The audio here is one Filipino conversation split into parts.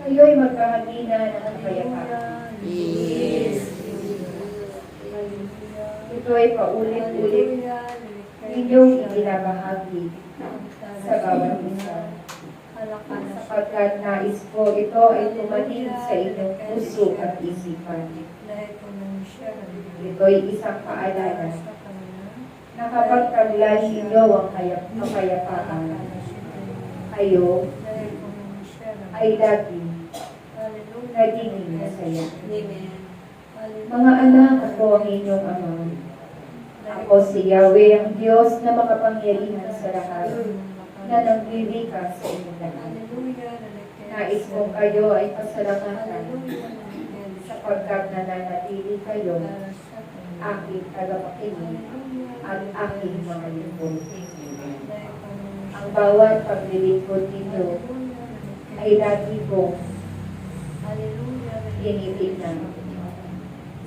Kayo'y magkahati na ng kapayapaan. Yes. Ito ay paulit-ulit ninyong ibinabahagi sa bawat isa. Sapagkat nais ko ito ay tumating sa inyong puso at isipan. Ito'y isang paalala na kapag taglay ninyo ang kapayapaan, kayo ay lagi nagiging masaya. Amen. Mga anak, ako ang inyong ama. Ako si Yahweh, ang Diyos na makapangyarihan sa lahat, na nagbibigay sa inyong lahat. Nais kong kayo ay pasalamatan sapagkat nananatili kayo aking tagapakinig at aking mga lingkod. Ang bawat paglilingkod ninyo ay lagi kong tinitignan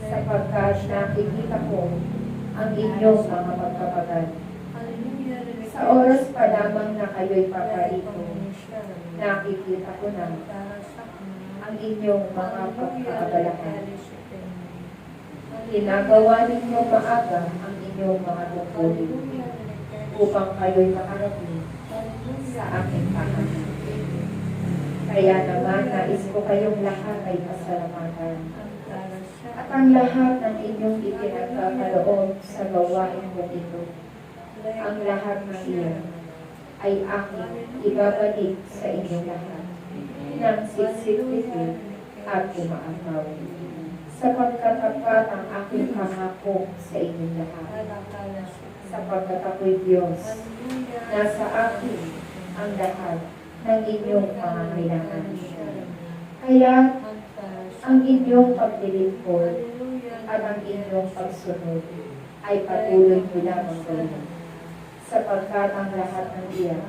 sapagkat nakikita ko ang inyong mga pagkapagal. Sa oras pa lamang na kayo'y paparito, nakikita ko na ang inyong mga pagkaabalahan. Ginagawa ninyo maaga ang inyong mga tungkulin upang kayo'y makarating sa aking tahanan. Kaya naman nais ko kayong lahat ay pasalamatan. At ang lahat ng inyong ipinagkakaloob sa gawain ko ito, ang lahat ng iyan ay aking ibabalik sa inyong lahat ng siksik-titik at umaagaw. Sapagkat tapat ang aking pangako sa inyong lahat. Sapagkat ako'y Diyos, nasa akin ang lahat ng inyong pangangailangan. Kaya ang inyong paglilingkod at ang inyong pagsunod ay patuloy ko lamang gawin. Sapagkat ang lahat ng iyan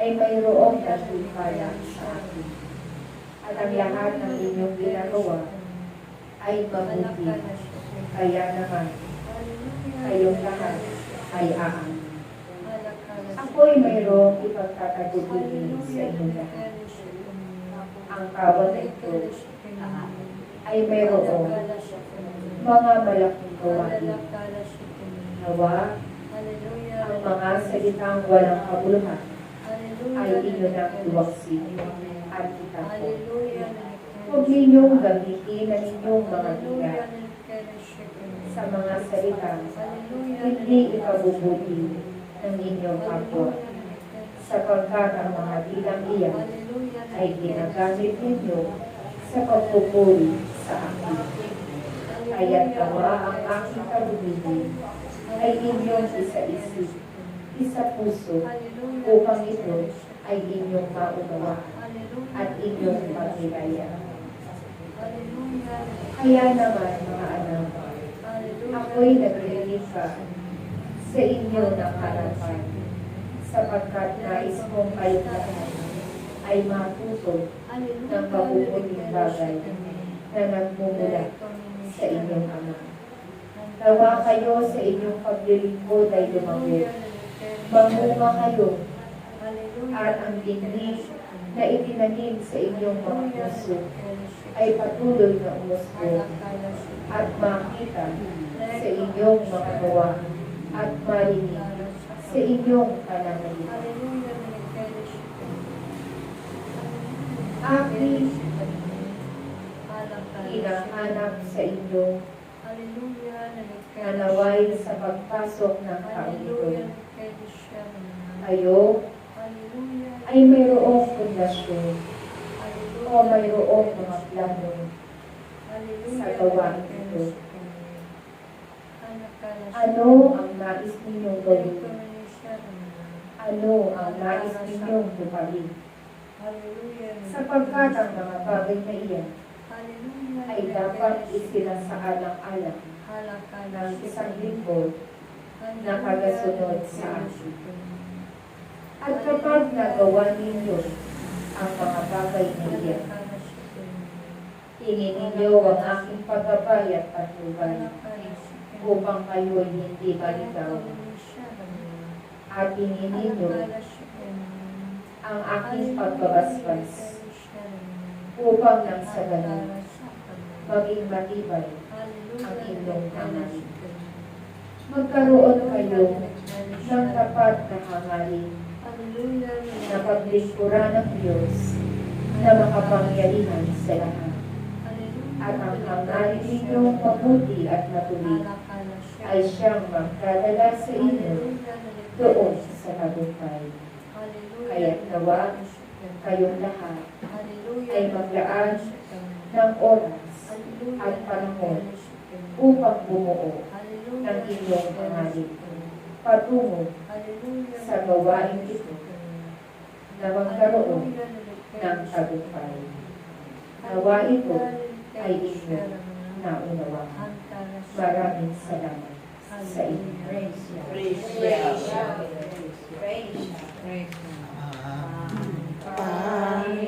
ay mayroong katimpala sa akin. At ang lahat ng inyong ginagawa ay mabuti. Kaya naman, kayong lahat ay aan. Ako'y mayroong ipagtatagubilin sa inyong lahat. Ang kawat na ito ay mayroong mga malaking gawain. Nawa, ang mga salitang walang kabuluhan ay inyo nang iwaksin at itapon. Huwag ninyong gamitin ang inyong mga tiga sa mga salitang hindi ikabubuti ng inyong kapwa. Sapagkat ang mga bilang iyan ay ginagamit ninyo sa pagpupuri sa akin. Kaya't gawa ang aking kalubili ay inyong isa-isip, isa puso, upang ito ay inyong maunawa at inyong pagkilaya. Kaya naman, mga anak, ako'y naglilika sa inyo ng harapan sapagkat nais kong kayo lahat ay matuto ng mabubuting bagay na nagmumula sa inyong ama. Tawa kayo sa inyong paglilingkod ay lumago. Mamunga kayo at ang dindi na itinanim sa inyong mga puso ay patuloy na umusbong at makita sa inyong mga gawa at marinig sa inyong pananalitan. Aking hinahanap sa inyo na naway sa pagpasok ng ito. Kayo ay mayroong pundasyon o mayroong mga plano sa gawain ito. Ano ang nais ninyong gawin? Ano ang nais ninyong tuparin? Sapagkat ang mga bagay na iyan ay dapat isinasaalang-alang ng isang lingkod na kagasunod sa akin. At kapag nagawa ninyo ang mga bagay na iyan, tingin ninyo ang aking paggabay at patnubay upang kayo ay hindi baligaw. At tingin ninyo ang aking pagbabasbas upang nang sa ganun maging matibay ang inyong hangarin. Magkaroon kayo ng tapat na hangarin na paglingkuran ng Diyos na makapangyarihan sa lahat. At ang hangarin ninyong mabuti at matuloy ay siyang magdadala sa inyo doon sa tagumpay. Kaya't nawa kayong lahat ay maglaan ng oras at panahon upang bumuo ng inyong hangarin patungo sa gawain ito na magkaroon ng tagumpay. Nawa ito ay inyo naunawaan. Maraming salamat. Praise Yahweh. Praise Yahweh.